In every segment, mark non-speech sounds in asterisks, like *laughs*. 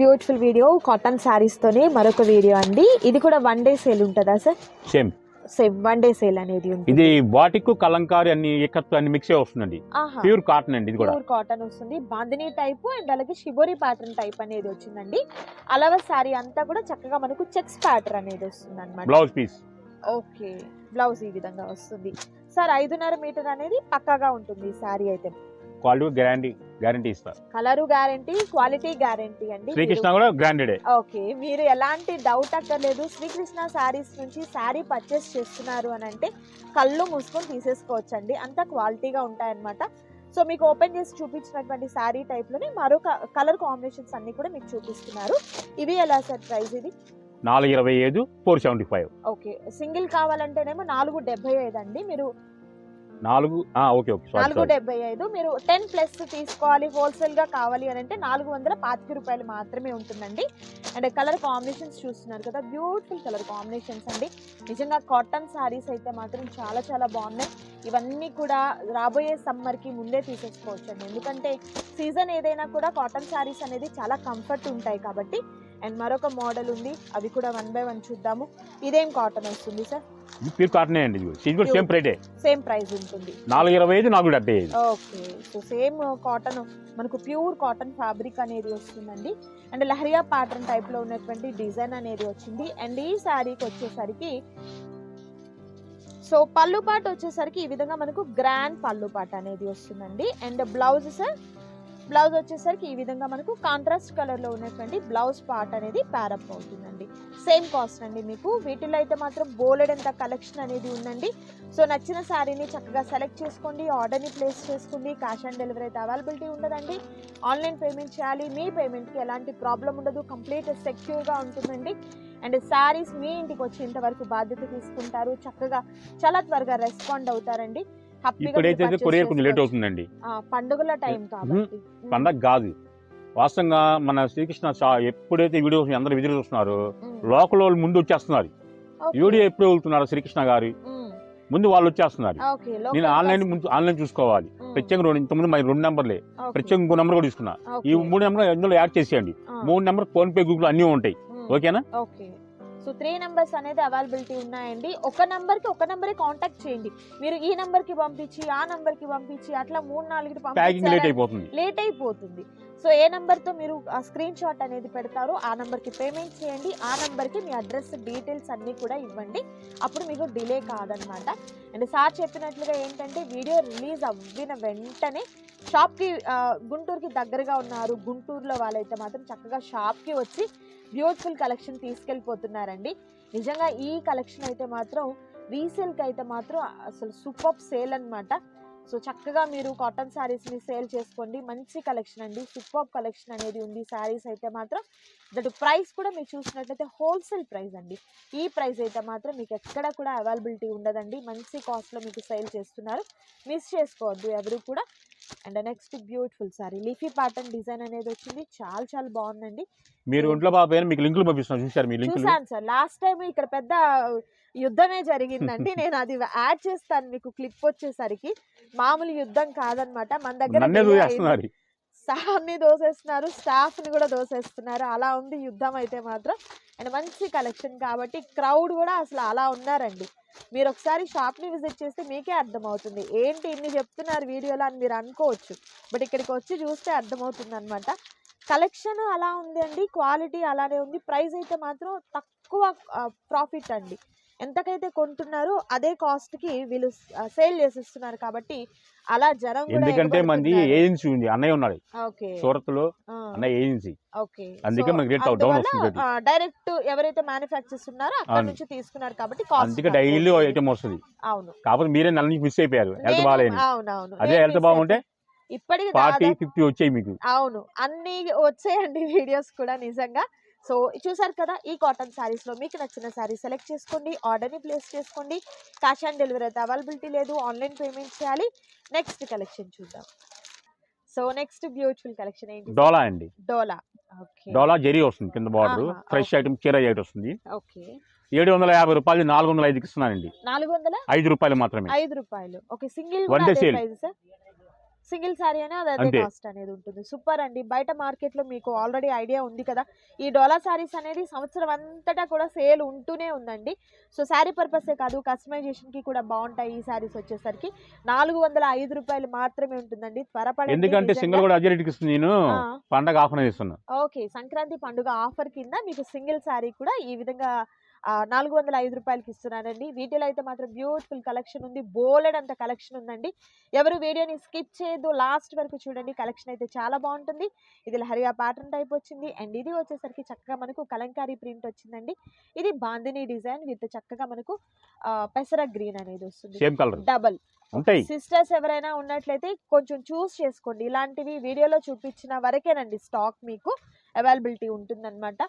Beautiful video cotton శారీస్తోనే మరొక video అండి. ఇది కూడా వన్ డే సేల్ ఉంటుందా sir? Same same one day sale అనేది ఉంటుంది. ఇది బాటిక్ కలంకారీ అన్ని ఎక్కత్తు అన్ని మిక్స్ వస్తుందండి. ప్యూర్ కాటన్ అండి ఇది కూడా. ప్యూర్ కాటన్ వస్తుంది. బాందిని టైప్ అండ్ అలాగే షిబోరి ప్యాటర్న్ టైప్ అనేది వచ్చిందండి. అలాగే శారీ అంతా కూడా చక్కగా మనకు చెక్స్ ప్యాటర్న్ అనేది వస్తుంది అనమాట బ్లౌజ్ పీస్ ఓకే. బ్లౌజ్ ఈ విధంగా వస్తుంది. సార్ ఐదున్నర మీటర్ అనేది పక్కాగా ఉంటుంది ఈ శారీ అయితే. క్వాలిటీ గ్యారంటీ గ్యారంటీ ఇస్తారు కలరు గ్యారంటీ క్వాలిటీ గ్యారంటీ అండి శ్రీకృష్ణ కూడా గ్రాండెడ్ ఓకే మీరు ఎలాంటి డౌట్ అక్కర్లేదు. శ్రీకృష్ణ శారీస్ నుంచి శారీ పర్చేస్ చేస్తున్నారు అని అంటే కళ్ళు మూసుకొని తీసేసుకోవచ్చండి. అంత క్వాలిటీగా ఉంటాయన్నమాట. సో మీకు ఓపెన్ చేసి చూపించినటువంటి శారీ టైప్లోనే మరొక కలర్ కాంబినేషన్స్ అన్ని కూడా మీకు చూపిస్తున్నారు. ఇవి ఎలా సార్ ప్రైస్ ఇది? నాలుగు ఇరవై ఐదు four seventy five okay single కావాలంటేనేమో నాలుగు డెబ్బై ఐదు అండి. మీరు నాలుగు ఓకే నాలుగు డెబ్బై ఐదు. మీరు టెన్ ప్లస్ తీసుకోవాలి హోల్సేల్గా కావాలి అని అంటే నాలుగు వందల పాతిక రూపాయలు మాత్రమే ఉంటుందండి. అండ్ కలర్ కాంబినేషన్స్ చూస్తున్నారు కదా బ్యూటిఫుల్ కలర్ కాంబినేషన్స్ అండి. నిజంగా కాటన్ శారీస్ అయితే మాత్రం చాలా చాలా బాగున్నాయి. ఇవన్నీ కూడా రాబోయే సమ్మర్కి ముందే తీసేసుకోవచ్చు అండి ఎందుకంటే సీజన్ ఏదైనా కూడా కాటన్ శారీస్ అనేది చాలా కంఫర్ట్ ఉంటాయి కాబట్టి అండ్ మరొక మోడల్ ఉంది. అవి కూడా వన్ బై వన్ చూద్దాము. ఇదేం కాటన్ వస్తుంది సార్ ఇది ప్యూర్ కాటన్ అండి ఇది ఇది కూడా సేమ్ ప్రైటే సేమ్ ప్రైస్ ఉంటుంది. నాలుగు ఇరవై ఐదు నాలుగు డెబ్బై ఐదు. ఓకే. సో సేమ్ కాటన్ మనకు ప్యూర్ కాటన్ ఫ్యాబ్రిక్ అనేది వస్తుందండి. అండ్ లహరియా ప్యాటర్న్ టైప్లో ఉన్నటువంటి డిజైన్ అనేది వచ్చింది. అండ్ ఈ శారీకి వచ్చేసరికి సో పళ్ళు పాట వచ్చేసరికి ఈ విధంగా మనకు గ్రాండ్ పళ్ళు పాట అనేది వస్తుందండి. అండ్ బ్లౌజ్ సార్ బ్లౌజ్ వచ్చేసరికి ఈ విధంగా మనకు కాంట్రాస్ట్ కలర్లో ఉన్నటువంటి బ్లౌజ్ పార్ట్ అనేది ప్యారప్ అవుతుందండి. సేమ్ కాస్ట్ అండి మీకు. వీటిలో అయితే మాత్రం బోలెడంత కలెక్షన్ అనేది ఉందండి. సో నచ్చిన శారీని చక్కగా సెలెక్ట్ చేసుకోండి ఆర్డర్ని ప్లేస్ చేసుకోండి క్యాష్ ఆన్ డెలివరీ అయితే అవైలబిలిటీ ఉండదండి. ఆన్లైన్ పేమెంట్ చేయాలి మీ పేమెంట్కి ఎలాంటి ప్రాబ్లం ఉండదు కంప్లీట్ సెక్యూర్గా ఉంటుందండి. అండ్ శారీస్ మీ ఇంటికి వచ్చేంత వరకు బాధ్యత తీసుకుంటారు. చక్కగా చాలా త్వరగా రెస్పాండ్ అవుతారండి. ఇప్పుడైతే కొరియర్ కొంచెం లేట్. అవుతుందండి. పండుగల టైం కాబట్టి. పండగ కాదు. వాస్తవంగా మన శ్రీకృష్ణ ఎప్పుడైతే వీడియో అందరు విధులు చూస్తున్నారో లోకల్ వాళ్ళు ముందు వచ్చేస్తున్నారు. వీడియో ఎప్పుడు వెళ్తున్నారు శ్రీకృష్ణ గారి? ముందు వాళ్ళు వచ్చేస్తున్నారు. నేను ఆన్లైన్ ఆన్లైన్ చూసుకోవాలి. ప్రత్యేకంగా రెండు ఇంతకుముందు మరి రెండు నెంబర్లే. ఓకే, ప్రత్యేకంగా ఇంకో నెంబర్ కూడా తీసుకున్నా. ఈ మూడు నెంబర్ ఇందులో యాడ్ చేసేయండి. మూడు నెంబర్ ఫోన్ పే గూగుల్ అన్నీ ఉంటాయి. ఓకేనా? ఓకే. సో త్రీ నెంబర్స్ అనేది అవైలబిలిటీ ఉన్నాయండి. ఒక నెంబర్కి ఒక నెంబరే కాంటాక్ట్ చేయండి. మీరు ఈ నెంబర్కి పంపించి ఆ నెంబర్కి పంపించి అట్లా మూడు నాలుగు అయిపోతుంది. లేట్ అయిపోతుంది. సో ఏ నెంబర్తో మీరు ఆ స్క్రీన్ షాట్ అనేది పెడతారో ఆ నెంబర్కి పేమెంట్ చేయండి. ఆ నెంబర్కి మీ అడ్రస్ డీటెయిల్స్ అన్నీ కూడా ఇవ్వండి. అప్పుడు మీకు డిలే కాదనమాట. అండ్ సార్ చెప్పినట్లుగా ఏంటంటే వీడియో రిలీజ్ అవ్విన వెంటనే షాప్కి గుంటూరుకి దగ్గరగా ఉన్నారు. గుంటూరులో వాళ్ళైతే మాత్రం చక్కగా షాప్కి వచ్చి బ్యూటిఫుల్ కలెక్షన్ తీసుకెళ్ళిపోతున్నారండి. నిజంగా ఈ కలెక్షన్ అయితే మాత్రం రీసేల్కి అయితే మాత్రం అసలు సూపర్ సేల్ అనమాట సో చక్కగా మీరు కాటన్ శారీస్ని సేల్ చేసుకోండి. మంచి కలెక్షన్ అండి. సూపర్ కలెక్షన్ అనేది ఉంది. శారీస్ అయితే మాత్రం దట్ ప్రైస్ కూడా మీరు చూసినట్లయితే హోల్సేల్ ప్రైస్ అండి. ఈ ప్రైస్ అయితే మాత్రం మీకు ఎక్కడ కూడా అవైలబిలిటీ ఉండదండి. మంచి కాస్ట్లో మీకు సేల్ చేస్తున్నారు. మిస్ చేసుకోవద్దు ఎవరు కూడా. And next beautiful sari. Leafy pattern design అనేది వచ్చింది. చాలా చాలా బాగుందండి. మీరు ఒంట్లో బాబు మీకు లింకులు పంపిస్తున్నాను చూసారు మీ లింకులు? చూసాను సార్. లాస్ట్ టైం ఇక్కడ పెద్ద యుద్ధమే జరిగిందండి. *laughs* నేను అది యాడ్ చేస్తాను మీకు క్లిప్ వచ్చేసరికి. మామూలు యుద్ధం కాదనమాట. మన దగ్గర సార్ని దోసేస్తున్నారు స్టాఫ్ని కూడా దోసేస్తున్నారు. అలా ఉంది యుద్ధం అయితే మాత్రం. అండ్ మంచి కలెక్షన్ కాబట్టి క్రౌడ్ కూడా అసలు అలా ఉన్నారండి. మీరు ఒకసారి షాప్ని విజిట్ చేస్తే మీకే అర్థమవుతుంది. ఏంటి ఇన్ని చెప్తున్నారు వీడియోలో అని మీరు అనుకోవచ్చు. బట్ ఇక్కడికి వచ్చి చూస్తే అర్థమవుతుంది అనమాట కలెక్షన్ అలా ఉంది అండి క్వాలిటీ అలానే ఉంది. ప్రైస్ అయితే మాత్రం తక్కువ ప్రాఫిట్ అండి. ఎంతకైతే కొంటున్నారో అదే కాస్ట్కి వీళ్ళు సేల్ చేసిస్తున్నారు కాబట్టి అలా జనం ఎందుకంటే మంది. ఏజెన్సీ ఉంది. అన్నయ్య ఉన్నాడు. సూరత్లో. అన్నయ్య ఏజెన్సీ. అందుకే మనకి రేట్ డౌన్ వస్తుంది. డైరెక్ట్ ఎవరైతే మ్యానుఫ్యాక్చర్స్ ఉన్నారో అక్కడ. నుంచి తీసుకున్నారు కాబట్టి కాస్ట్ అందుకే డైలీ ఐటమ్ వస్తుంది. అవును. కాకపోతే మీరే నెల నుంచి మిస్ అయిపోయారు. హెల్త్ అవునవును. అదే హెల్త్ బాగుంటే ఇప్పటికి ఫార్టీ ఫిఫ్టీ వచ్చాయి మీకు. అవును. అన్ని వచ్చాయండి *laughs* వీడియోస్ కూడా నిజంగా. సో చూసారు కదా ఈ కాటన్ శారీస్లో మీకు నచ్చిన శారీ సెలెక్ట్ చేసుకోండి ఆర్డర్ని ప్లేస్ చేసుకోండి. క్యాష్ ఆన్ డెలివరీ అయితే అవైలబిలిటీ లేదు ఆన్లైన్ పేమెంట్ చేయాలి. నెక్స్ట్ కలెక్షన్ చూద్దాం. సో నెక్స్ట్ బ్యూటిఫుల్ కలెక్షన్ ఏంటి? డోలా అండి. డోలా. ఓకే. డోలా జెరీ వస్తుంది కింద బార్డర్. ఫ్రెష్ ఐటమ్ చీర ఐటమ్ వస్తుంది. ఓకే. ఏడు వందల యాభై రూపాయలు నాలుగు వందల ఐదుకి ఇస్తున్నానండి. నాలుగు వందల? ఐదు రూపాయలు మాత్రమే. ఐదు రూపాయలు. Okay single One day sale. Sir single sari అనే అది అదే. కాస్ట్ అనేది ఉంటుంది. సూపర్ అండి. బయట మార్కెట్లో మీకు ఆల్రెడీ ఐడియా ఉంది కదా. ఈ డోలా శారీస్ అనేది సంవత్సరం అంతటా కూడా సేల్ ఉంటూనే ఉందండి. సో శారీ పర్పసే కాదు కస్టమైజేషన్కి కూడా బాగుంటాయి ఈ శారీస్ వచ్చేసరికి. నాలుగు వందల ఐదు రూపాయలు మాత్రమే ఉంటుందండి. త్వరపడండి ఎందుకంటే. సింగిల్ కూడా నేను. పండగ ఆఫర్ ఇస్తున్నా ఓకే. సంక్రాంతి పండుగ ఆఫర్ కింద మీకు సింగిల్ శారీ కూడా ఈ విధంగా నాలుగు వందల ఐదు రూపాయలకి ఇస్తున్నానండి వీటిలో అయితే మాత్రం బ్యూటిఫుల్ కలెక్షన్ ఉంది. బోలెడ్ అంత కలెక్షన్ ఉందండి. ఎవరు వీడియోని స్కిప్ చేయొద్దు. లాస్ట్ వరకు చూడండి. కలెక్షన్ అయితే చాలా బాగుంటుంది. ఇది లహరియా ప్యాటర్న్ టైప్ వచ్చింది. అండ్ ఇది వచ్చేసరికి చక్కగా మనకు కలంకారీ ప్రింట్ వచ్చిందండి. ఇది బాందిని డిజైన్ విత్ చక్కగా మనకు పెసర గ్రీన్ అనేది వస్తుంది. డబల్ ఉంటాయి. సిస్టర్స్ ఎవరైనా ఉన్నట్లయితే కొంచెం చూస్ చేసుకోండి. ఇలాంటివి వీడియోలో చూపించిన వరకేనండి స్టాక్ మీకు అవైలబిలిటీ ఉంటుందన్నమాట.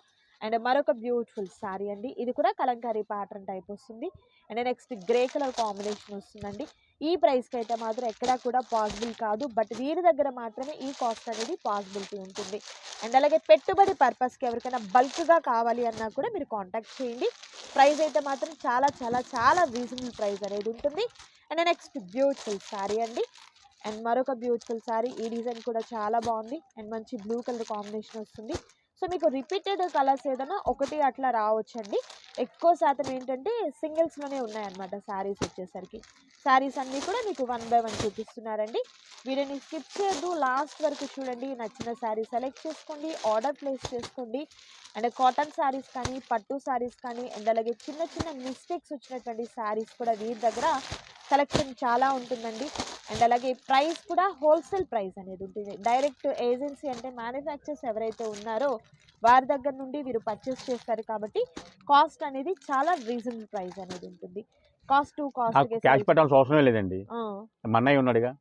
అండ్ మరొక బ్యూటిఫుల్ శారీ అండి. ఇది కూడా కలంకారీ ప్యాటర్న్ టైప్ వస్తుంది. And next grey colour combination వస్తుందండి. ఈ ప్రైస్కి అయితే మాత్రం ఎక్కడా కూడా పాసిబుల్ కాదు. బట్ వీరి దగ్గర మాత్రమే ఈ కాస్ట్ అనేది పాసిబిలిటీ ఉంటుంది. అండ్ అలాగే పెట్టుబడి పర్పస్కి ఎవరికైనా బల్క్గా కావాలి అన్నా కూడా మీరు కాంటాక్ట్ చేయండి. ప్రైస్ అయితే మాత్రం చాలా చాలా చాలా రీజనబుల్ ప్రైస్ అనేది ఉంటుంది. అండ్ నెక్స్ట్ బ్యూటిఫుల్ శారీ అండి. అండ్ మరొక బ్యూటిఫుల్ శారీ. ఈ డిజైన్ కూడా చాలా బాగుంది. అండ్ మంచి బ్లూ కలర్ కాంబినేషన్ వస్తుంది. సో మీకు రిపీటెడ్ కలర్స్ ఏదైనా ఒకటి అట్లా రావచ్చండి. ఎక్కువ శాతం ఏంటంటే సింగిల్స్లోనే ఉన్నాయన్నమాట శారీస్ వచ్చేసరికి. శారీస్ అన్నీ కూడా మీకు వన్ బై వన్ చూపిస్తున్నారండి. వీడియోని స్కిప్ చేయొద్దు. లాస్ట్ వరకు చూడండి. నచ్చిన శారీ సెలెక్ట్ చేసుకోండి. ఆర్డర్ ప్లేస్ చేసుకోండి. అండ్ కాటన్ శారీస్ కానీ పట్టు శారీస్ కానీ అండ్ అలాగే చిన్న చిన్న మిస్టేక్స్ వచ్చినటువంటి శారీస్ కూడా వీరి దగ్గర కలెక్షన్ చాలా ఉంటుందండి. అండ్ అలాగే ప్రైస్ కూడా హోల్సేల్ ప్రైస్ అనేది ఉంటుంది. డైరెక్ట్ ఏజెన్సీ అంటే మ్యానుఫ్యాక్చర్స్ ఎవరైతే ఉన్నారో వారి దగ్గర నుండి వీరు పర్చేస్ చేస్తారు కాబట్టి కాస్ట్ అనేది చాలా రీజనబుల్ ప్రైస్ అనేది ఉంటుంది. కాస్ట్ టు కాస్ట్ క్యాష్ పెట్టాల్సిన అవసరమే లేదండి. మా అన్నయ్య ఉన్నాడుగా.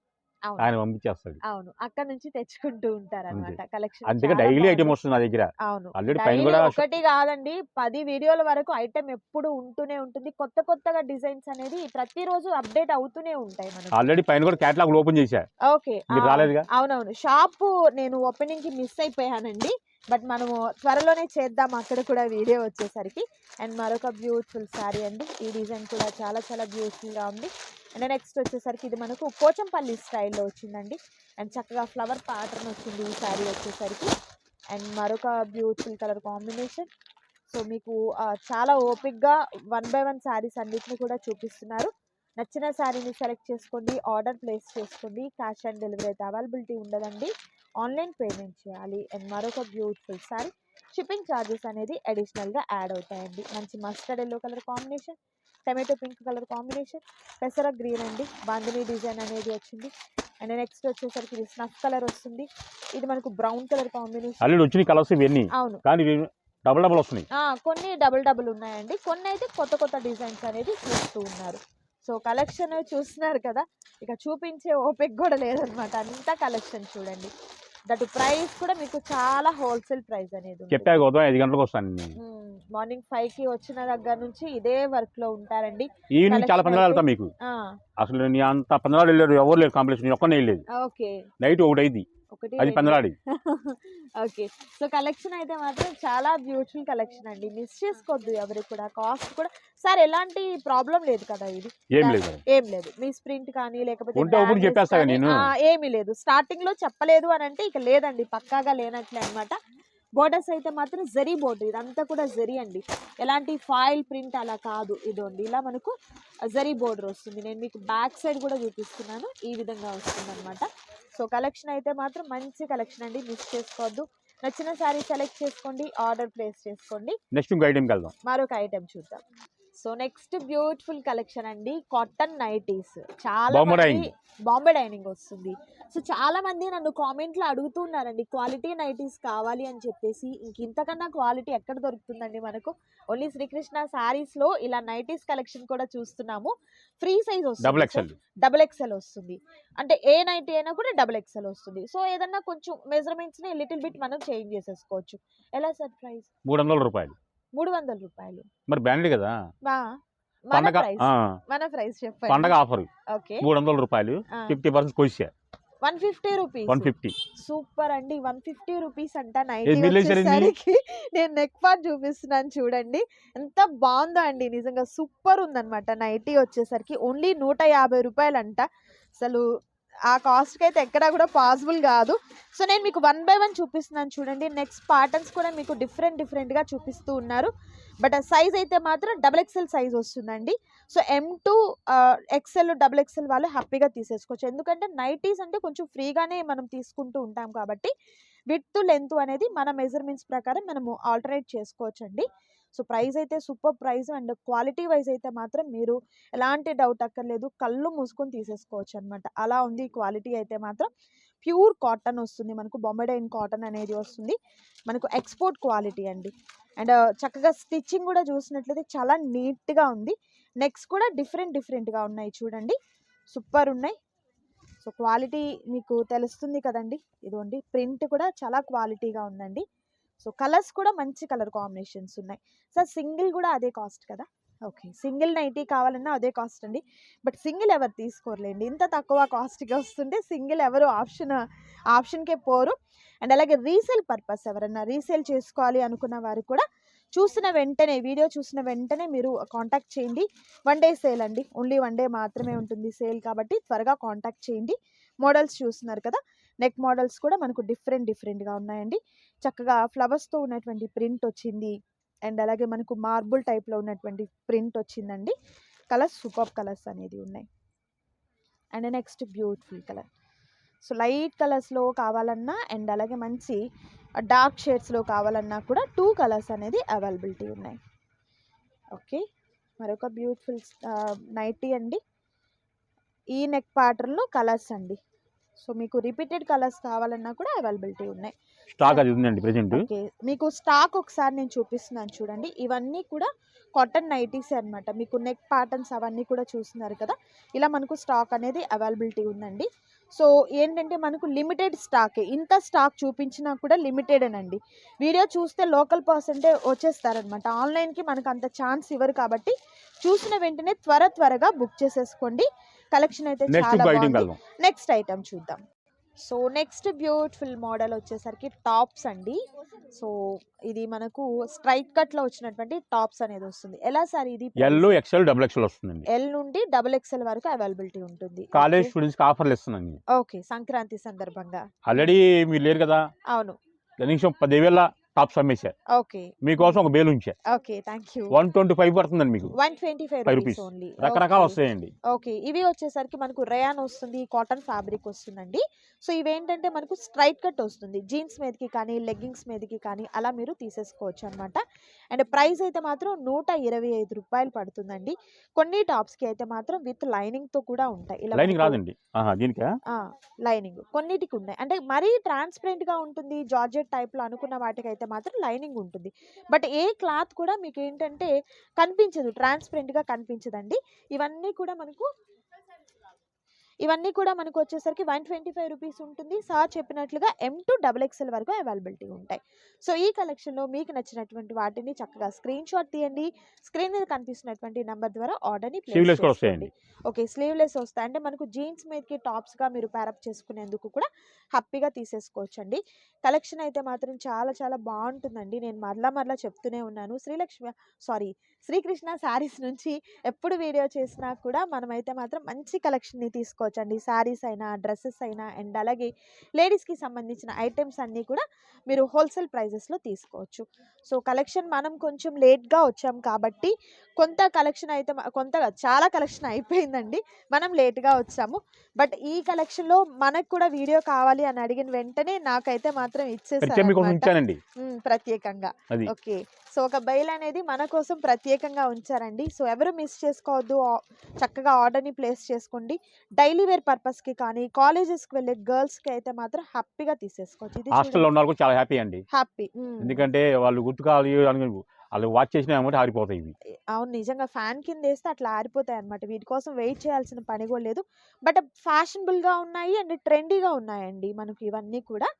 అవును. ఆయన పంపించేస్తాడు. అవును. అక్కడ నుంచి తెచ్చుకుంటూ ఉంటారు అనమాట కలెక్షన్ అందుకే డైలీ ఐటమ్ వస్తుంది నా దగ్గర. అవును. ఆల్రెడీ పైన డైలీ కూడా ఒకటి కాదండి పది వీడియోల వరకు ఐటెం ఎప్పుడు ఉంటూనే ఉంటుంది. కొత్త కొత్తగా డిజైన్స్ అనేది ప్రతిరోజు అప్డేట్ అవుతూనే ఉంటాయి మనకి. ఆల్రెడీ పైన కూడా క్యాటలాగ్ ఓపెన్ చేశా. ఓకే. మీరు రాలేదుగా? అవునవును. షాపు నేను ఓపెనింగ్కి మిస్ అయిపోయానండి. బట్ మనము త్వరలోనే చేద్దాం. అక్కడ కూడా వీడియో వచ్చేసరికి. అండ్ మరొక బ్యూటిఫుల్ శారీ అండి. ఈ డిజైన్ కూడా చాలా చాలా beautiful గా ఉంది. అండ్ నెక్స్ట్ వచ్చేసరికి ఇది మనకు కోచంపల్లి స్టైల్లో వచ్చిందండి. అండ్ చక్కగా ఫ్లవర్ ప్యాటర్న్ వచ్చింది ఈ శారీ వచ్చేసరికి. అండ్ మరొక బ్యూటిఫుల్ కలర్ కాంబినేషన్. సో మీకు చాలా ఓపిక్గా వన్ బై వన్ శారీస్ అన్నిటిని కూడా చూపిస్తున్నారు. నచ్చిన శారీని సెలెక్ట్ చేసుకోండి ఆర్డర్ ప్లేస్ చేసుకోండి క్యాష్ ఆన్ డెలివరీ అయితే అవైలబిలిటీ ఉండదండి. ఆన్లైన్ పేమెంట్ చేయాలి. అండ్ మరొక బ్యూటిఫుల్ శారీ షిప్పింగ్ ఛార్జెస్ అనేది అడిషనల్గా యాడ్ అవుతాయండి. మంచి mustard yellow colour combination tomato pink colour combination. పెసర గ్రీన్ అండి. బాందిని డిజైన్ అనేది వచ్చింది. అండ్ నెక్స్ట్ వచ్చేసరికి ఇది స్నఫ్ కలర్ వస్తుంది. ఇది మనకు బ్రౌన్ కలర్ కాంబినేషన్. ఆల్రెడీ వచ్చిన కలర్స్ ఇవన్నీ. అవును. కానీ డబుల్ డబుల్ వస్తున్నాయి. ఆ, కొన్ని డబుల్ డబుల్ ఉన్నాయండి. కొన్ని అయితే కొత్త కొత్త డిజైన్స్ అనేది చూస్తూ ఉన్నారు. సో కలెక్షన్ చూస్తున్నారు కదా. ఇక చూపించే ఓపిక కూడా లేదనమాట. అంతా కలెక్షన్ చూడండి. దట్ ప్రైస్ కూడా మీకు చాలా హోల్సేల్ ప్రైస్ అనేది ఉదయం ఐదు గంటలకు వస్తాను. మార్నింగ్ ఫైవ్కి వచ్చిన దగ్గర నుంచి ఇదే వర్క్లో ఉంటారండి. ఈవినింగ్ చాలా అయితే- వెళ్తాం మీకు. ఆ. అసలు నీ అంత పందాలు వెళ్ళారు ఎవరు లేరు కాంప్లెక్స్ నేను ఒక్కనే వెళ్ళేది. ఓకే. నైట్ ఒకటి అయింది ఒకటి అది. పందలాడి. ఓకే. సో కలెక్షన్ అయితే మాత్రం చాలా బ్యూటిఫుల్ కలెక్షన్ అండి. మిస్ చేసుకోవద్దు ఎవరు కూడా. కాస్ట్ కూడా సార్ ఎలాంటి ప్రాబ్లం లేదు కదా ఇది. ఏం లేదు ఏం లేదు. మీ స్ప్రింట్ కానీ లేకపోతే నేను. ఏమీ లేదు. స్టార్టింగ్లో చెప్పలేదు అని అంటే ఇక లేదండి. పక్కాగా లేనట్లే అన్నమాట. బోర్డర్స్ అయితే మాత్రం జరీ బోర్డర్ ఇదంతా కూడా జరీ అండి. ఎలాంటి ఫాయిల్ ప్రింట్ అలా కాదు ఇదోండి. ఇలా మనకు జరీ బోర్డర్ వస్తుంది. నేను మీకు బ్యాక్ సైడ్ కూడా చూపిస్తున్నాను. ఈ విధంగా వస్తుంది అనమాట సో కలెక్షన్ అయితే మాత్రం మంచి కలెక్షన్ అండి. మిస్ చేసుకోవద్దు. నచ్చిన శారీ సెలెక్ట్ చేసుకోండి. ఆర్డర్ ప్లేస్ చేసుకోండి. నెక్స్ట్ ఇంకో ఐటెంకి వెళ్దాం. మరొక ఐటెం చూద్దాం. సో నెక్స్ట్ బ్యూటిఫుల్ కలెక్షన్ అండి కాటన్ నైటీస్. చాలా మంది. బాంబే డైనింగ్ వస్తుంది. సో చాలా మంది నన్ను కామెంట్లో అడుగుతున్నారండి క్వాలిటీ నైటీస్ కావాలి అని చెప్పేసి. ఇంక ఇంతకన్నా క్వాలిటీ ఎక్కడ దొరుకుతుందండి మనకు? ఓన్లీ శ్రీకృష్ణ సారీస్లో ఇలా నైటీస్ కలెక్షన్ కూడా చూస్తున్నాము. ఫ్రీ సైజ్ వస్తుంది. డబుల్ ఎక్సెల్ వస్తుంది. అంటే ఏ నైటీ అయినా కూడా డబుల్ ఎక్సెల్ వస్తుంది. సో ఏదన్నా కొంచెం మెజర్మెంట్స్ని లిటిల్ బిట్ మనం చేంజ్ చేసేసుకోవచ్చు. ఎలా సార్ ప్రైస్? మూడు వందల రూపాయలు. మూడు వందల రూపాయలు. మరి బ్రాండెడ్ కదా? మన పండగ ప్రైస్ ఆ, మన ప్రైస్ చెప్పండి. పండగ ఆఫర్. ఓకే. మూడు వందల రూపాయలు fifty percent కొలిసా one fifty rupees. One fifty. Super అండి. వన్ ఫిఫ్టీ రూపీస్ అంట నైన్టీ? వచ్చేసరికి నేను నెక్ పార్ట్ చూపిస్తున్నాను చూడండి. ఎంత బాగుందో అండి. నిజంగా సూపర్ ఉందన్నమాట. నైటీ వచ్చేసరికి ఓన్లీ నూట యాభై రూపాయలు అంట అసలు ఆ కాస్ట్కి అయితే ఎక్కడా కూడా పాసిబుల్ కాదు. సో నేను మీకు వన్ బై వన్ చూపిస్తున్నాను చూడండి. నెక్స్ట్ ప్యాటర్న్స్ కూడా మీకు డిఫరెంట్ డిఫరెంట్గా చూపిస్తూ ఉన్నారు. బట్ సైజ్ అయితే మాత్రం డబుల్ ఎక్సెల్ సైజ్ వస్తుందండి. So M two XL double XL వాళ్ళు హ్యాపీగా తీసేసుకోవచ్చు. ఎందుకంటే నైటీస్ అంటే కొంచెం ఫ్రీగానే మనం తీసుకుంటూ ఉంటాం కాబట్టి విత్ లెంత్ అనేది మన మెజర్మెంట్స్ ప్రకారం మనము ఆల్టరేట్ చేసుకోవచ్చు అండి సో ప్రైస్ అయితే super price and quality wise అయితే మాత్రం మీరు ఎలాంటి డౌట్ అక్కర్లేదు కళ్ళు మూసుకొని తీసేసుకోవచ్చు అనమాట అలా ఉంది క్వాలిటీ అయితే మాత్రం. ప్యూర్ కాటన్ వస్తుంది మనకు బొమ్మడైన్ కాటన్ అనేది వస్తుంది. మనకు ఎక్స్పోర్ట్ క్వాలిటీ అండి. అండ్ చక్కగా స్టిచ్చింగ్ కూడా చూసినట్లయితే చాలా నీట్గా ఉంది. నెక్స్ట్ కూడా డిఫరెంట్ డిఫరెంట్గా ఉన్నాయి చూడండి. సూపర్ ఉన్నాయి. సో క్వాలిటీ మీకు తెలుస్తుంది కదండి. ఇదిగోండి ప్రింట్ కూడా చాలా క్వాలిటీగా ఉందండి. సో కలర్స్ కూడా మంచి కలర్ కాంబినేషన్స్ ఉన్నాయి. సార్ సింగిల్ కూడా అదే కాస్ట్ కదా? ఓకే. సింగిల్ నైటీ కావాలన్నా అదే కాస్ట్ అండి. బట్ సింగిల్ ఎవరు తీసుకోరులేండి. ఇంత తక్కువ కాస్ట్కి వస్తుంటే సింగిల్ ఎవరు ఆప్షన్ ఆప్షన్కే పోరు. అండ్ అలాగే రీసేల్ పర్పస్ ఎవరన్నా రీసేల్ చేసుకోవాలి అనుకున్న వారు కూడా చూసిన వెంటనే వీడియో చూసిన వెంటనే మీరు కాంటాక్ట్ చేయండి. వన్ డే సేల్ అండి. ఓన్లీ వన్ డే మాత్రమే ఉంటుంది సేల్ కాబట్టి త్వరగా కాంటాక్ట్ చేయండి. మోడల్స్ చూస్తున్నారు కదా? నెక్ మోడల్స్ కూడా మనకు డిఫరెంట్ డిఫరెంట్గా ఉన్నాయండి. చక్కగా ఫ్లవర్స్తో ఉన్నటువంటి ప్రింట్ వచ్చింది. అండ్ అలాగే మనకు మార్బుల్ టైప్లో ఉన్నటువంటి ప్రింట్ వచ్చిందండి. కలర్స్ సూపర్ కలర్స్ అనేది ఉన్నాయి. And next beautiful colour. So light కలర్స్లో కావాలన్నా అండ్ అలాగే మంచి డార్క్ షేడ్స్లో కావాలన్నా కూడా టూ కలర్స్ అనేది అవైలబిలిటీ ఉన్నాయి. ఓకే. మరొక బ్యూటిఫుల్ నైటీ అండి. ఈ నెక్ ప్యాటర్న్లో కలర్స్ అండి. సో మీకు రిపీటెడ్ కలర్స్ కావాలన్నా కూడా అవైలబిలిటీ ఉన్నాయి. స్టాక్ అది ఉందండి ప్రెజెంట్ ఓకే. మీకు స్టాక్ ఒకసారి నేను చూపిస్తున్నాను చూడండి. ఇవన్నీ కూడా కాటన్ నైటీస్ అన్నమాట. మీకు నెక్ ప్యాటర్న్స్ అవన్నీ కూడా చూస్తున్నారు కదా. ఇలా మనకు స్టాక్ అనేది అవైలబిలిటీ ఉందండి. సో ఏంటంటే మనకు లిమిటెడ్ స్టాక్ ఇంత స్టాక్ చూపించినా కూడా లిమిటెడ్ అండి వీడియో చూస్తే లోకల్ పర్సెంటే వచ్చేస్తారనమాట ఆన్లైన్కి మనకు అంత ఛాన్స్ ఇవ్వరు కాబట్టి చూసిన వెంటనే త్వర త్వరగా బుక్ చేసేసుకోండి. కలెక్షన్ అయితే నెక్స్ట్ చాలా ఐటమ్ చూద్దాం. సో నెక్స్ట్ బ్యూటిఫుల్ మోడల్ వచ్చేసరికి టాప్స్ అండి. సో ఇది మనకు స్ట్రైట్ కట్లో వచ్చినటువంటి టాప్స్ అనేది వస్తుంది. ఎలా సార్ ఇది ఎల్ ఎక్స్ఎల్ డబుల్ ఎక్స్ఎల్ వస్తుందండి. ఎల్ నుండి డబుల్ ఎక్స్ఎల్ వరకు అవైలబిలిటీ ఉంటుంది. కాలేజ్ స్టూడెంట్స్కి ఆఫర్లు ఇస్తున్నాను ఓకే సంక్రాంతి సందర్భంగా. ఆల్రెడీ మీరు లేరు కదా? అవును. కనీసం పదివేల టాప్స్ అమ్మేశా ఓకే. మీకోసం ఒక బేలు ఉంచా okay thank you. One twenty five పడుతుందండి మీకు. One twenty five rupees. Only. రకరకాలు వస్తాయండి. ఓకే ఇవి వచ్చేసరికి మనకు రేయాన్ వస్తుంది కాటన్ ఫ్యాబ్రిక్ వస్తుందండి. సో ఇవేంటంటే మనకు స్ట్రైట్ కట్ వస్తుంది. జీన్స్ మీదకి కానీ లెగ్గింగ్స్ మీదకి కానీ అలా మీరు తీసేసుకోవచ్చు అనమాట అండ్ ప్రైస్ అయితే మాత్రం నూట ఇరవై ఐదు రూపాయలు పడుతుందండి. కొన్ని టాప్స్కి అయితే మాత్రం విత్ లైనింగ్తో కూడా ఉంటాయి. ఇలా లైనింగ్ రాదండి. ఆహా దీనికా? ఆ, లైనింగ్. కొన్నిటికి ఉన్నాయి. అంటే మరీ ట్రాన్స్పరెంట్గా ఉంటుంది జార్జెట్ టైప్లో అనుకున్న వాటికి అయితే మాత్రం లైనింగ్ ఉంటుంది. బట్ ఏ క్లాత్ కూడా మీకు ఏంటంటే కనిపించదు. ట్రాన్స్పరెంట్గా కనిపించదండి. ఇవన్నీ కూడా మనకు ఇవన్నీ కూడా మనకు వచ్చేసరికి వన్ ట్వంటీ ఫైవ్ రూపీస్ ఉంటుంది. సార్ చెప్పినట్లుగా ఎం టు డబుల్ ఎక్స్ఎల్ వరకు అవైలబిలిటీ ఉంటాయి. సో ఈ కలెక్షన్లో మీకు నచ్చినటువంటి వాటిని చక్కగా స్క్రీన్ షాట్ తీయండి. స్క్రీన్ మీద కనిపిస్తున్నటువంటి నెంబర్ ద్వారా ఆర్డర్ని కూడా వస్తాయండి. ఓకే స్లీవ్లెస్ వస్తాయి. అంటే మనకు జీన్స్ మీదకి టాప్స్గా మీరు ప్యారప్ చేసుకునేందుకు కూడా హ్యాపీగా తీసేసుకోవచ్చండి. కలెక్షన్ అయితే మాత్రం చాలా చాలా బాగుంటుందండి. నేను మరలా మరలా చెప్తూనే ఉన్నాను. శ్రీలక్ష్మి సారీ శ్రీకృష్ణ శారీస్ నుంచి ఎప్పుడు వీడియో చేసినా కూడా మనమైతే మాత్రం మంచి కలెక్షన్ని తీసుకోవచ్చండి. శారీస్ అయినా డ్రెస్సెస్ అయినా అండ్ అలాగే లేడీస్కి సంబంధించిన ఐటమ్స్ అన్నీ కూడా మీరు హోల్సేల్ ప్రైజెస్లో తీసుకోవచ్చు. సో కలెక్షన్ మనం కొంచెం లేట్గా వచ్చాం కాబట్టి కొంత కలెక్షన్ అయితే కొంతగా చాలా కలెక్షన్ అయిపోయిందండి. మనం లేట్గా వచ్చాము. బట్ ఈ కలెక్షన్లో మనకు కూడా వీడియో కావాలి అని అడిగిన వెంటనే నాకైతే మాత్రం ఇచ్చేసారు ప్రత్యేకంగా. ఓకే. సో ఒక బైల్ అనేది మన కోసం ప్రత్యేకంగా ఉంచారండి. సో ఎవరు మిస్ చేసుకోవద్దు. చక్కగా ఆర్డర్ని ప్లేస్ చేసుకోండి. డైలీ వేర్ పర్పస్కి కానీ కాలేజెస్కి వెళ్ళే గర్ల్స్కి అయితే మాత్రం హ్యాపీగా తీసేసుకోవచ్చు. ఇది హాస్టల్లో ఉన్న వాళ్ళు చాలా హ్యాపీ అండి. హ్యాపీ ఎందుకంటే వాళ్ళు గుర్తుకాలి వాళ్ళు వాచ్ చేసినా ఏమంటే ఆరిపోతాయి ఇవి. అవును నిజంగా ఫ్యాన్ కింద వేస్తే అట్లా ఆరిపోతాయి అనమాట వీటి కోసం వెయిట్ చేయాల్సిన పని కూడా లేదు. బట్ ఫ్యాషనబుల్గా ఉన్నాయి అండ్ ట్రెండీగా ఉన్నాయండి మనకి ఇవన్నీ కూడా.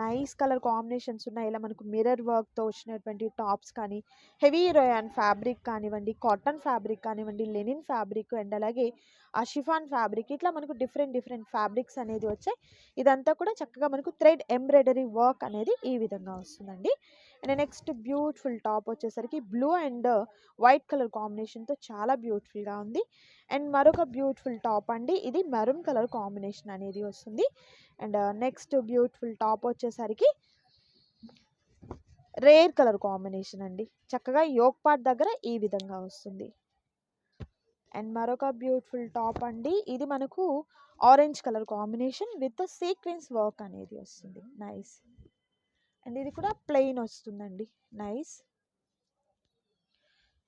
నైస్ కలర్ కాంబినేషన్స్ ఉన్నాయి. ఇలా మనకు మిర్రర్ వర్క్తో వచ్చినటువంటి టాప్స్ కానీ హెవీ రోయాన్ ఫ్యాబ్రిక్ కానివ్వండి కాటన్ ఫ్యాబ్రిక్ కానివ్వండి లెనిన్ ఫ్యాబ్రిక్ అండ్ అలాగే ఆ షిఫాన్ ఫ్యాబ్రిక్ ఇట్లా మనకు డిఫరెంట్ డిఫరెంట్ ఫ్యాబ్రిక్స్ అనేది వచ్చాయి. ఇదంతా కూడా చక్కగా మనకు థ్రెడ్ ఎంబ్రాయిడరీ వర్క్ అనేది ఈ విధంగా వస్తుందండి. అండ్ నెక్స్ట్ బ్యూటిఫుల్ టాప్ వచ్చేసరికి బ్లూ అండ్ వైట్ కలర్ కాంబినేషన్తో చాలా బ్యూటిఫుల్గా ఉంది. అండ్ మరొక బ్యూటిఫుల్ టాప్ అండి ఇది మెరూన్ కలర్ కాంబినేషన్ అనేది వస్తుంది. అండ్ నెక్స్ట్ బ్యూటిఫుల్ టాప్ వచ్చేసరికి రేర్ కలర్ కాంబినేషన్ అండి. చక్కగా యోక్ పార్ట్ దగ్గర ఈ విధంగా వస్తుంది. అండ్ మరొక బ్యూటిఫుల్ టాప్ అండి. ఇది మనకు orange colour combination with sequence work అనేది వస్తుంది. నైస్. అండ్ ఇది కూడా ప్లెయిన్ వస్తుందండి. నైస్.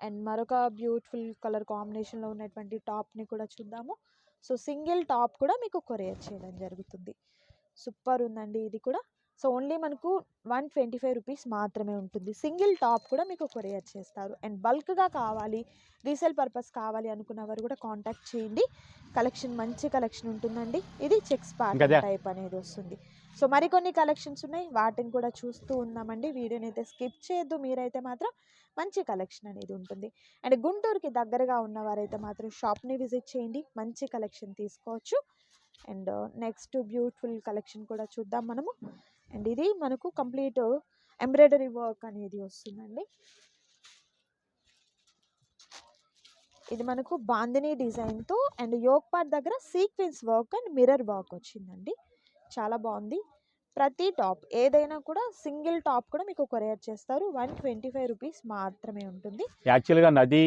అండ్ మరొక బ్యూటిఫుల్ కలర్ కాంబినేషన్లో ఉన్నటువంటి టాప్ని కూడా చూద్దాము. సో సింగిల్ టాప్ కూడా మీకు కొరియర్ చేయడం జరుగుతుంది. సూపర్ ఉందండి ఇది కూడా. సో ఓన్లీ మనకు వన్ ట్వంటీ ఫైవ్ రూపీస్ మాత్రమే ఉంటుంది. సింగిల్ టాప్ కూడా మీకు కొరియర్ చేస్తారు. అండ్ బల్క్గా కావాలి రీసేల్ పర్పస్ కావాలి అనుకున్న వారు కూడా కాంటాక్ట్ చేయండి. కలెక్షన్ మంచి కలెక్షన్ ఉంటుందండి. ఇది చెక్స్. ప్యాటర్న్ టైప్ అనేది వస్తుంది. సో మరికొన్ని కలెక్షన్స్ ఉన్నాయి. వాటిని కూడా చూస్తూ ఉన్నామండి. వీడియోని అయితే స్కిప్ చేయొద్దు. మీరైతే మాత్రం మంచి కలెక్షన్ అనేది ఉంటుంది. అండ్ గుంటూరుకి దగ్గరగా ఉన్నవారైతే మాత్రం షాప్ని విజిట్ చేయండి. మంచి కలెక్షన్ తీసుకోవచ్చు. అండ్ నెక్స్ట్ బ్యూటిఫుల్ కలెక్షన్ కూడా చూద్దాం మనము. అండ్ ఇది మనకు కంప్లీట్ ఎంబ్రాయిడరీ వర్క్ అనేది వస్తుందండి. ఇది మనకు బాందిని డిజైన్తో అండ్ యోక్ పార్ట్ దగ్గర sequence work and mirror work వచ్చిందండి. చాలా బాగుంది. ప్రతి టాప్ ఏదైనా కూడా సింగిల్ టాప్ కూడా మీకు కొరియర్ చేస్తారు. వన్ ట్వంటీ ఫైవ్ రూపీస్ మాత్రమే ఉంటుంది. యాక్చువల్గా నది.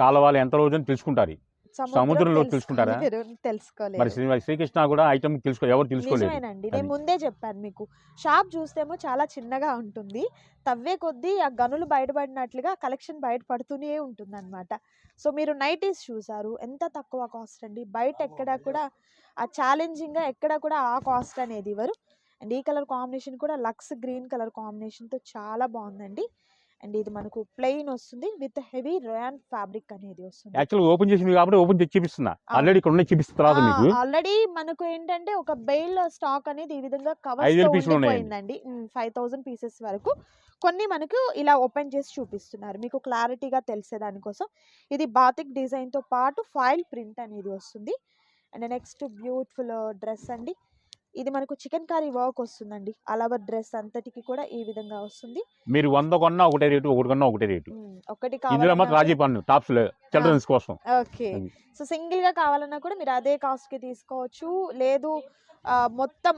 కాలువలు ఎంత రోజు తెలుసుకుంటారు సముద్రంలో తెలుసు- తెలుసుకుంటారా? మీరు మరి తెలుసుకోలేదు శ్రీ శ్రీకృష్ణ కూడా ఐటమ్ తెలుసుకో ఎవరు తెలుసుకోలేదు. నేను. ముందే చెప్పాను మీకు. షాప్ చూస్తేమో చాలా చిన్నగా ఉంటుంది. తవ్వే కొద్దీ ఆ గనులు బయటపడినట్లుగా కలెక్షన్ బయటపడుతూనే ఉంటుంది అనమాట సో మీరు నైటీస్ చూసారు ఎంత తక్కువ కాస్ట్ అండి? బయట ఎక్కడ కూడా ఆ ఛాలెంజింగ్గా ఎక్కడ కూడా ఆ కాస్ట్ అనేది ఇవ్వరు. అండ్ ఈ కలర్ కాంబినేషన్ కూడా లక్స్ గ్రీన్ కలర్ కాంబినేషన్తో చాలా బాగుందండి. అండ్ ఇది మనకు ప్లెయిన్ వస్తుంది విత్ హెవీ రయాన్ ఫ్యాబ్రిక్ అనేది వస్తుంది. యాక్చువల్గా ఓపెన్ చేసింది కాబట్టి ఓపెన్ చేసి చూపిస్తున్నా. ఆల్రెడీ ఇక్కడ ఉన్నాయి చూపిస్తున్న తర్వాత మీకు. ఆల్రెడీ మనకు ఏంటంటే ఒక బెయిల్ స్టాక్ అనేది ఈ విధంగా ఉన్నాయండి. ఉండిపోయిందండి ఫైవ్ థౌసండ్ పీసెస్ వరకు. కొన్ని మనకు ఇలా ఓపెన్ చేసి చూపిస్తున్నారు. మీకు క్లారిటీగా తెలిసే దానికోసం. ఇది బాతిక్ డిజైన్తో పాటు ఫైల్ ప్రింట్ అనేది వస్తుంది. అండ్ నెక్స్ట్ బ్యూటిఫుల్ డ్రెస్ అండి. ఇది మనకు చికెన్ కర్రీ వర్క్ వస్తుందండి. అలవర్ డ్రెస్ అంతటికి కూడా ఈ విధంగా వస్తుంది. మీరు వంద కొన్నా ఒకటే రేటు ఒకటి కొన్నా ఒకటే రేటు. ఒకటి ఇందులో మాత్రం రాజీ పన్ను టాప్స్ చిల్డ్రన్స్ కోసం. ఓకే. సో సింగిల్గా కావాలన్నా కూడా మీరు అదే కాస్ట్కి తీసుకోవచ్చు. లేదు మొత్తం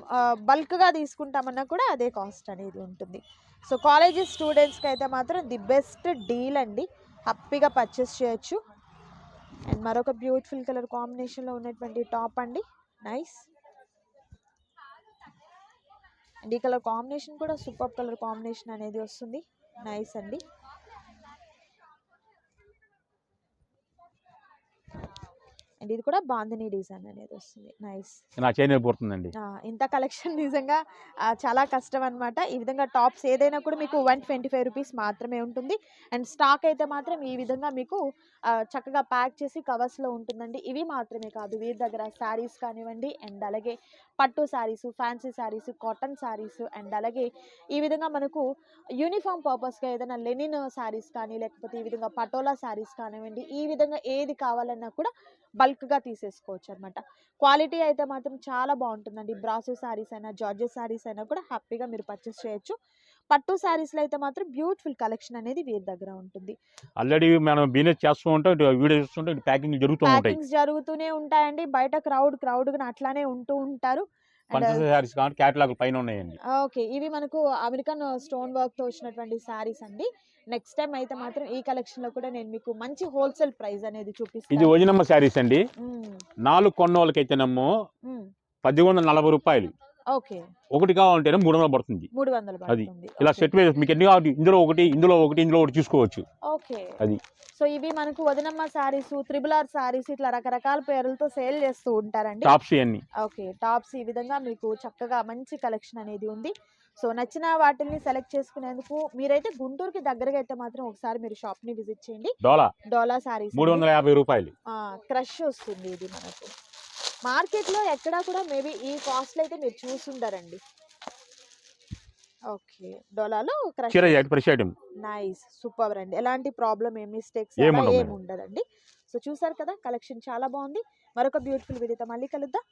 బల్క్గా తీసుకుంటామన్నా కూడా అదే కాస్ట్ అనేది ఉంటుంది. సో కాలేజ్ స్టూడెంట్స్కి అయితే మాత్రం ది బెస్ట్ డీల్ అండి. హ్యాపీగా పర్చేస్ చేయొచ్చు. అండ్ మరొక బ్యూటిఫుల్ కలర్ కాంబినేషన్లో ఉన్నటువంటి టాప్ అండి. నైస్. అండ్ ఈ కలర్ కాంబినేషన్ కూడా సూపర్ కలర్ కాంబినేషన్ అనేది వస్తుంది. నైస్ అండి. అండ్ ఇది కూడా బాందిని డిజైన్ అనేది వస్తుంది. నైస్. నా చైన్ అయిపోతుందండి. ఇంత కలెక్షన్ *laughs* నిజంగా చాలా కష్టం అనమాట ఈ విధంగా టాప్స్ ఏదైనా కూడా మీకు వన్ ట్వంటీ ఫైవ్ రూపీస్ మాత్రమే ఉంటుంది. అండ్ స్టాక్ అయితే మాత్రం ఈ విధంగా మీకు చక్కగా ప్యాక్ చేసి కవర్స్లో ఉంటుందండి. ఇవి మాత్రమే కాదు వీరి దగ్గర శారీస్ కానివ్వండి అండ్ అలాగే పట్టు saris fancy saris cotton saris and అలాగే ఈ విధంగా మనకు యూనిఫామ్ పర్పస్గా ఏదైనా లెనిన్ శారీస్ కానీ లేకపోతే ఈ విధంగా పటోలా శారీస్ కానివ్వండి ఈ విధంగా ఏది కావాలన్నా కూడా బల్క్గా తీసేసుకోవచ్చు అనమాట క్వాలిటీ అయితే మాత్రం చాలా బాగుంటుందండి. బ్రాసో శారీస్ అయినా జార్జెస్ శారీస్ అయినా కూడా హ్యాపీగా మీరు పర్చేస్ చేయొచ్చు. పట్టు శారీస్లో అయితే మాత్రం బ్యూటిఫుల్ కలెక్షన్ అనేది వీరి దగ్గర ఉంటుంది. ఆల్రెడీ మనం బిజినెస్ చేస్తూ ఉంటాం వీడియో చూస్తుంటే ప్యాకింగ్ జరుగుతూ ఉంటాయి. ప్యాకింగ్స్ జరుగుతూనే ఉంటాయండి. బయట క్రౌడ్ క్రౌడ్గా అట్లానే ఉంటూ ఉంటారు. పైన ఉన్నాయండి. ఓకే. ఇవి మనకు అమెరికన్ స్టోన్ వర్క్తో వచ్చినటువంటి శారీస్ అండి. నెక్స్ట్ టైం అయితే మాత్రం ఈ కలెక్షన్లో కూడా నేను మీకు మంచి హోల్సేల్ ప్రైస్ అనేది ఇది చూపిస్తాను ఒరిజినమ్మ శారీస్ అండి. నాలుగు కొన్న వాళ్ళకైతేనేమో మ్మ్. పది వందల నలభై రూపాయలు. ఓకే. ఒకటి కావాలంటేనే మూడు వందలు పడుతుంది. మూడు వందలు అది. ఇలా. సెట్ వేసి మీకు ఎన్ని కావాలి ఇందులో ఒకటి ఇందులో ఒకటి ఇందులో ఒకటి చూసుకోవచ్చు. ఓకే. అది. సో ఇవి మనకు వదనమ్మ సారీస్ త్రిబుల్ ఆర్ సారీస్ ఇట్లా రకరకాల పేర్లతో సేల్ చేస్తూ ఉంటారండి. Tops okay. టాప్స్ ఈ విధంగా మీకు చక్కగా మంచి కలెక్షన్ అనేది ఉంది. సో నచ్చిన వాటిని సెలెక్ట్ చేసుకునేందుకు మీరైతే గుంటూరుకి దగ్గరగా అయితే మాత్రం ఒకసారి మీరు షాప్ని విజిట్ చేయండి. డోలా? డోలా సారీస్ మూడు వందల యాభై రూపాయలు. క్రష్ వస్తుంది ఇది మనకు. మార్కెట్లో ఎక్కడా కూడా మేబీ ఈ కాస్ట్లో అయితే మీరు చూసుండరండి. ఓకే. డోలాలో క్రష్ నైస్. సూపర్ అండి. ఎలాంటి ప్రాబ్లం ఏం మిస్టేక్స్ ఏమి. ఉండదండి. సో చూసారు కదా కలెక్షన్ చాలా బాగుంది. మరొక బ్యూటిఫుల్ వీడియోతో మళ్ళీ కలుద్దాం.